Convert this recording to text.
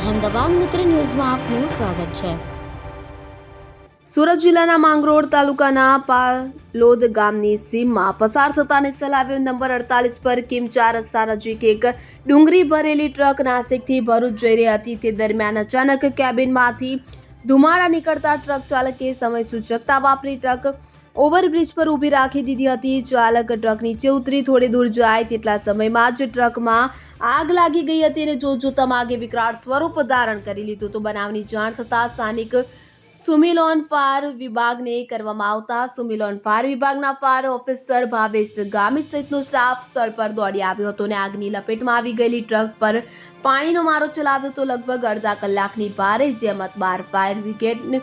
અહેમદાબાદ મિત્ર ન્યૂઝમાં આપનું સ્વાગત છે. સુરત જિલ્લાના માંગરોળ તાલુકાના પાલોદ ગામની સીમમાં પસાર થતા હાઈવે નંબર અડતાલીસ પર કિમ ચાર રસ્તા નજીક એક ડુંગળી ભરેલી ટ્રક નાસિકથી ભરૂચ જઈ રહી હતી. તે દરમિયાન અચાનક કેબિનમાંથી ધુમાડા નીકળતા ટ્રક ચાલકે સમય સૂચકતા વાપરી ટ્રક ઓવરબ્રિજ પર ઊભી રાખી દીધી હતી. ચાલક ટ્રક નીચે ઉતરી થોડી દૂર જાય તેટલા સમયમાં જ ટ્રકમાં આગ લાગી ગઈ હતી અને જોતજોતામાં જોતા આગે વિકરાળ સ્વરૂપ ધારણ કરી લીધું તો બનાવની જાણ થતાં સ્થાનિક સુમિલોન ફાયર વિભાગને કરવામાં આવતા સુમિલોન ફાયર વિભાગના ફાયર ઓફિસર ભાવેશ ગામી સહિતનો સ્ટાફ સ્થળ પર દોડી આવ્યો હતો અને આગની લપેટમાં આવી ગયેલી ટ્રક પર પાણીનો મારો ચલાવ્યો તો લગભગ અડધા કલાકની ભારે જેમત બાર ફાયર બ્રિગેડને